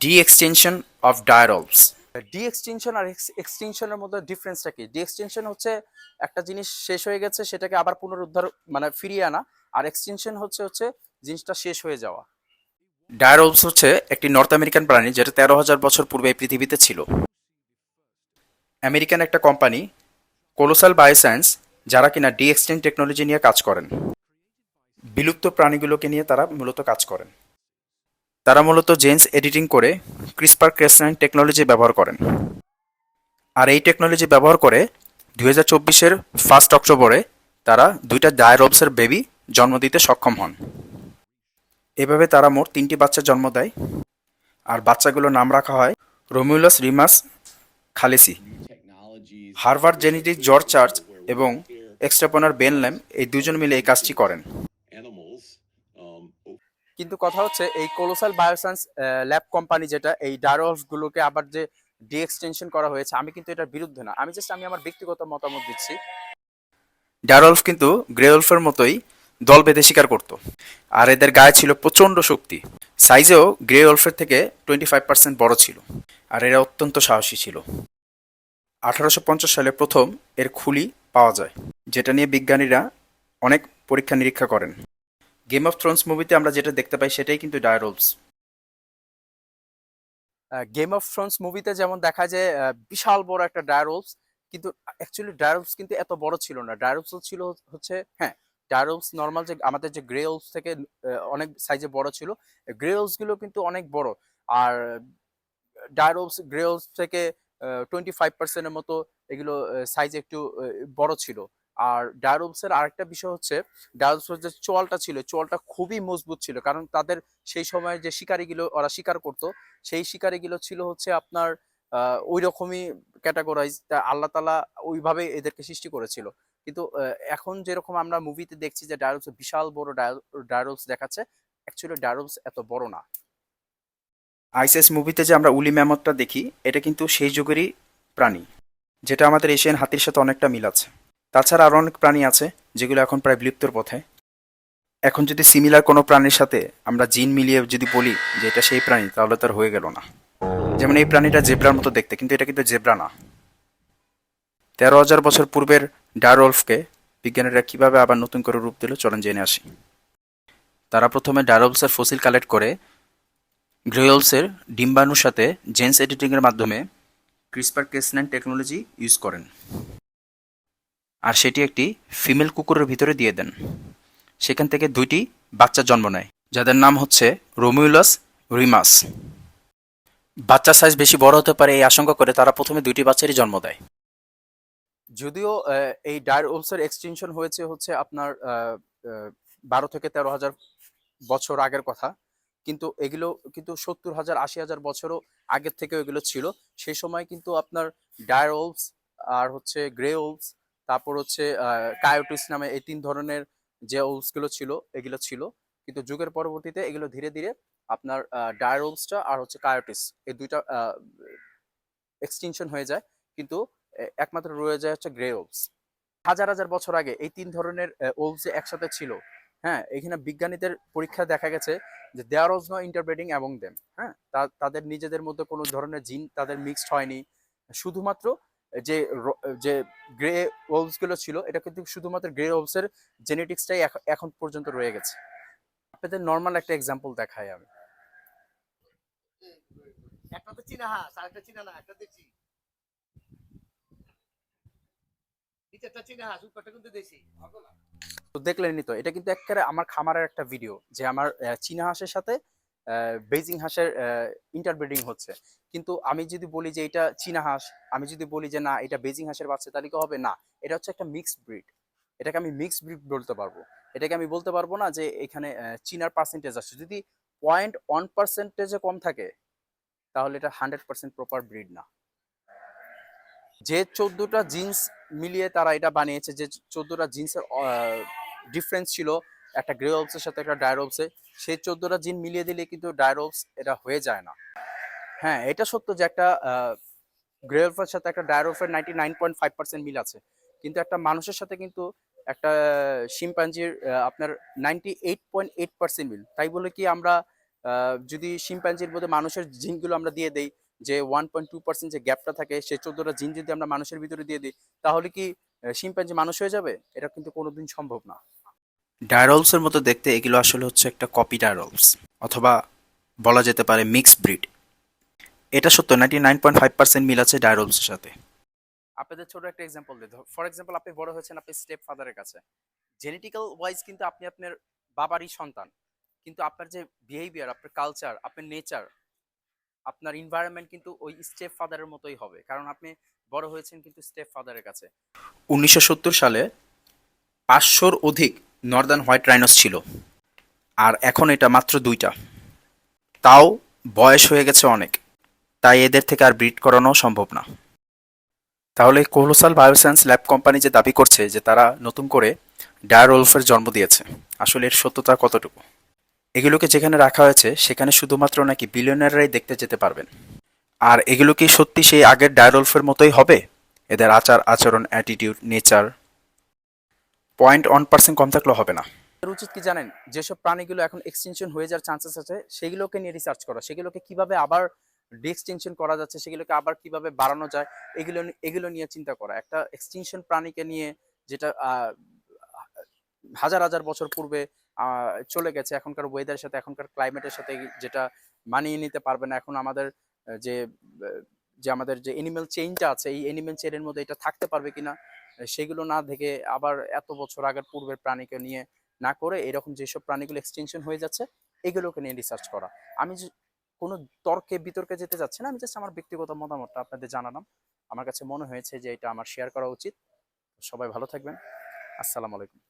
D extension of direwolves de-extinction আর এক্সটেনশনের মধ্যে ডিফারেন্সটা কি? ডি এক্সটেনশন হচ্ছে একটা জিনিস শেষ হয়ে গেছে সেটাকে আবার পুনরুদ্ধার মানে ফিরিয়ে আনা। আর এক্সটেনশন হচ্ছে হচ্ছে জিনিসটা শেষ হয়ে যাওয়া। ডায়ারলস হচ্ছে একটি নর্থ আমেরিকান প্রাণী যেটা তেরো হাজার বছর পূর্বে এই পৃথিবীতে ছিল। আমেরিকান একটা কোম্পানি কোলোসাল বায়োসায়েন্স যারা কিনা ডি এক্সটেন্ট টেকনোলজি নিয়ে কাজ করেন। বিলুপ্ত প্রাণীগুলোকে নিয়ে তারা মূলত কাজ করেন। তারা মূলত জেন্স এডিটিং করে ক্রিসপার ক্রেসনাইন টেকনোলজি ব্যবহার করেন। আর এই টেকনোলজি ব্যবহার করে দুই হাজার চব্বিশের ফার্স্ট অক্টোবরে তারা দুইটা ডায়ারবসের বেবি জন্ম দিতে সক্ষম হন। এভাবে তারা মোট তিনটি বাচ্চা জন্ম দেয়। আর বাচ্চাগুলোর নাম রাখা হয় Romulus Remus Khaleesi. Harvard genetic George Church এবং এক্সট্রাপনার বেন ল্যাম এই দুজন মিলে এই কাজটি করেন। কিন্তু কথা হচ্ছে এই কোলোসাল বায়োসায়েন্স ল্যাব কোম্পানি যেটা, এই ডায়ারলস গুলোকে আবার যে ডি এক্সটেনশন করা হয়েছে, আমি কিন্তু এটার বিরুদ্ধে না। আমি জাস্ট আমি আমার ব্যক্তিগত মতামত দিচ্ছি। ডায়ারলফ কিন্তু গ্রেওলফের মতোই দল বেঁধে শিকার করত। আর এদের গায়ে ছিল প্রচণ্ড শক্তি। সাইজেও গ্রে ওলফের থেকে টোয়েন্টি ফাইভ পার্সেন্ট বড় ছিল। আর এরা অত্যন্ত সাহসী ছিল। আঠারোশো পঞ্চাশ সালে প্রথম এর খুলি পাওয়া যায়, যেটা নিয়ে বিজ্ঞানীরা অনেক পরীক্ষা নিরীক্ষা করেন। গেম অফ থ্রোনস মুভিতে আমরা যেটা দেখতে পাই সেটাই কিন্তু ডায়ারোলস গেম অফ থ্রোনস মুভিতে যেমন দেখা যায় বিশাল বড় একটা ডায়ারোলস কিন্তু অ্যাকচুয়ালি ডায়ারোলস কিন্তু এত বড় ছিল না। ডায়ারোলস ছিল হচ্ছে হ্যাঁ। ডায়ারোলস নর্মাল যে আমাদের যে গ্রে ওলস থেকে অনেক সাইজে বড় ছিল গ্রে গুলো কিন্তু অনেক বড়। আর ডায়ারোলস গ্রে ওলস থেকে টোয়েন্টি ফাইভ পার্সেন্টের মতো এগুলো সাইজ একটু বড় ছিল। আর ডায়ারোলসের আরেকটা বিষয় হচ্ছে ডায়ারোলসের যে চোয়ালটা ছিল, চোয়ালটা খুবই মজবুত ছিল। কারণ তাদের সেই সময় যে শিকারিগুলো, ওরা শিকার করতো, সেই শিকারিগুলো ছিল হচ্ছে আপনার ওই রকমই ক্যাটাগরাইজ আল্লাহ তালা ওইভাবে এদেরকে সৃষ্টি করেছিল। কিন্তু এখন যেরকম আমরা মুভিতে দেখছি যে ডায়ারোলস বিশাল বড় ডায়ারোলস দেখাচ্ছে অ্যাকচুয়ালি ডায়ারোলস এত বড় না। আইসিএস মুভিতে যে আমরা উলি ম্যামতটা দেখি, এটা কিন্তু সেই যুগেরই প্রাণী, যেটা আমাদের এশিয়ান হাতির সাথে অনেকটা মিল আছে। তাছাড়া আরও অনেক প্রাণী আছে যেগুলো এখন প্রায় বিলুপ্তর পথে। এখন যদি সিমিলার কোনো প্রাণীর সাথে আমরা জিন মিলিয়ে যদি বলি যে এটা সেই প্রাণী, তাহলে তার হয়ে গেল না। যেমন এই প্রাণীটা জেব্রার মতো দেখতে, কিন্তু এটা কিন্তু জেব্রা না। তেরো হাজার বছর পূর্বের ডারোলফকে বিজ্ঞানীরা কীভাবে আবার নতুন করে রূপ দিল, চলেন জেনে আসি। তারা প্রথমে ডারোলসের ফসিল কালেক্ট করে গ্রেওলসের ডিম্বাণুর সাথে জেন্স এডিটিংয়ের মাধ্যমে ক্রিসপার কেসনাইন টেকনোলজি ইউজ করেন। আর সেটি একটি ফিমেল কুকুরের ভিতরে দিয়ে দেন। সেখান থেকে দুইটি বাচ্চা জন্ম নেয়, যাদের নাম হচ্ছে রোমিউলাস রিমাস। বাচ্চার সাইজ বেশি বড় হতে পারে এই আশঙ্কা করে তারা প্রথমে দুইটি বাচ্চারই জন্ম দেয়। যদিও এই ডায়ার ওলসের এক্সটেনশন হয়েছে হচ্ছে আপনার বারো থেকে তেরো হাজার বছর আগের কথা। কিন্তু এগুলো কিন্তু সত্তর হাজার, আশি হাজার বছরও আগের থেকে এগুলো ছিল। সেই সময় কিন্তু আপনার ডায়ার ওলস আর হচ্ছে গ্রে ওলস তারপর হচ্ছে কায়োটিস নামে এই তিন ধরনের যে ওলসগুলো ছিল, এগুলো ছিল। কিন্তু যুগের পরবর্তীতে এগুলো ধীরে ধীরে আপনার ডায়ারোলসটা আর হচ্ছে কায়োটিস এই দুইটা এক্সটেনশন হয়ে যায়। কিন্তু একমাত্র রয়ে যায় হচ্ছে গ্রে ওলস। হাজার হাজার বছর আগে এই তিন ধরনের ওলস একসাথে ছিল। হ্যাঁ এখানে বিজ্ঞানীদের পরীক্ষা দেখা গেছে যে দেয়ার ওয়াজ নো ইন্টারপ্রেটিং এবং দেম হ্যাঁ তাদের নিজেদের মধ্যে কোনো ধরনের জিন তাদের মিক্সড হয়নি। শুধুমাত্র যে যে গ্রে ওলসগুলো ছিল এটা কিন্তু শুধুমাত্র গ্রে ওলস এর জেনেটিক্সটাই এখন পর্যন্ত রয়ে গেছে। আপনাদের নর্মাল একটা এক্সাম্পল দেখাই আমি। একটা তো চীনা হাঁস আরেকটা চীনা না একটা দেশি। নিচেরটা চীনা হাঁস উপরটা কিন্তু দেশি। তো দেখলেনই তো এটা কিন্তু একেবারে আমার খামারের একটা ভিডিও যে আমার চীনা হাঁসের সাথে বেজিং হাঁসের ইন্টারব্রিডিং হচ্ছে। কিন্তু আমি যদি বলি যে এটা চীনা হাঁস, আমি যদি বলি যে না, এটা বেজিং হাঁসের বাচ্চা তাহলে কি হবে? না, এটা হচ্ছে একটা মিক্সড ব্রিড এটাকে আমি মিক্সড ব্রিড বলতে পারব। এটাকে আমি বলতে পারব না যে এখানে চীনার পার্সেন্টেজ আছে। যদি পয়েন্ট ওয়ান পার্সেন্টেজে কম থাকে, তাহলে এটা হান্ড্রেড পার্সেন্ট প্রপার ব্রিড না। যে চোদ্দোটা জিন্স মিলিয়ে তারা এটা বানিয়েছে, যে চোদ্দটা জিন্সের ডিফারেন্স ছিল একটা গ্রে ওলসের সাথে একটা ডায়ারোলসে সেই চোদ্দটা জিন মিলিয়ে দিলে কিন্তু ডায়ারোলস এটা হয়ে যায় না। হ্যাঁ এটা সত্য যে একটা গ্রে সাথে একটা ডায়ারোলফের ninety nine point five percent মিল আছে। কিন্তু একটা মানুষের সাথে কিন্তু একটা শিম্পাঞ্জির আপনার ninety eight point eight percent মিল। তাই বলে কি আমরা যদি শিম্পাঞ্জির মধ্যে মানুষের জিনগুলো আমরা দিয়ে দেই, যে ওয়ান পয়েন্ট টু পার্সেন্ট যে গ্যাপটা থাকে, সেই চোদ্দটা জিন যদি আমরা মানুষের ভিতরে দিয়ে দিই, তাহলে কি শিম্পাঞ্জি মানুষ হয়ে যাবে? এটা কিন্তু কোনোদিন সম্ভব না। ডায়ারলসের মতো দেখতে এগুলো আসলে হচ্ছে একটা কপি ডায়ারলস অথবা বলা যেতে পারে মিক্স ব্রিড এটা সত্য ninety nine point five percent মিল আছে ডায়ারলসের সাথে। আপনাদের ছোট একটা এক্সাম্পল দিই ফর এক্সাম্পল আপনি বড় হয়েছেন আপনি স্টেপ ফাদারের কাছে। জেনেটিক্যাল ওয়াইজ কিন্তু আপনি আপনার বাবারই সন্তান কিন্তু আপনার যে বিহেভিয়ার আপনার কালচার আপনার নেচার আপনার এনভায়রনমেন্ট কিন্তু ওই স্টেপ ফাদারের মতোই হবে কারণ আপনি বড় হয়েছেন কিন্তু স্টেপ ফাদারের কাছে। উনিশশো সত্তর সালে পাঁচশোর অধিক নর্দার্ন হোয়াইট রাইনোস ছিল। আর এখন এটা মাত্র দুইটা। তাও বয়স হয়ে গেছে অনেক। তাই এদের থেকে আর ব্রিড করানো সম্ভব না। তাহলে কোহলোসাল বায়োসায়েন্স ল্যাব কোম্পানি যে দাবি করছে যে তারা নতুন করে ডায়ারোলফের জন্ম দিয়েছে, আসলে এর সত্যতা কতটুকু? এগুলোকে যেখানে রাখা হয়েছে, সেখানে শুধুমাত্র নাকি বিলিয়নাররাই দেখতে যেতে পারবেন। আর এগুলো কি সত্যি সেই আগের ডায়ারোলফের মতোই হবে? এদের আচার, আচরণ attitude nature point one percent কম থাকলেও হবে না। উচিত কি জানেন? যেসব প্রাণীগুলো এখন এক্সটেনশন হয়ে যাওয়ার চান্সেস আছে, সেগুলোকে নিয়ে রিসার্চ করা, সেগুলোকে কীভাবে আবার ডিএক্সটেনশন করা যাচ্ছে, সেগুলোকে আবার কীভাবে বাড়ানো যায়, এগুলো এগুলো নিয়ে চিন্তা করা। একটা এক্সটেনশন প্রাণীকে নিয়ে যেটা হাজার হাজার বছর পূর্বে চলে গেছে, এখনকার ওয়েদারের সাথে, এখনকার ক্লাইমেটের সাথে যেটা মানিয়ে নিতে পারবে না, এখন আমাদের যে যে আমাদের যে এনিম্যাল চেইনটা আছে, এই এনিম্যাল চেইনের মধ্যে এটা থাকতে পারবে কিনা সেগুলো না দেখে আবার এত বছর আগের পূর্বের প্রাণীকে নিয়ে না করে এরকম যেসব প্রাণীগুলো এক্সটেনশন হয়ে যাচ্ছে, এগুলোকে নিয়ে রিসার্চ করা। আমি কোনো তর্কে বিতর্কে যেতে যাচ্ছি না, আমি জাস্ট আমার ব্যক্তিগত মতামতটা আপনাদের জানালাম। আমার কাছে মনে হয়েছে যে এটা আমার শেয়ার করা উচিত। সবাই ভালো থাকবেন। আসসালামু আলাইকুম।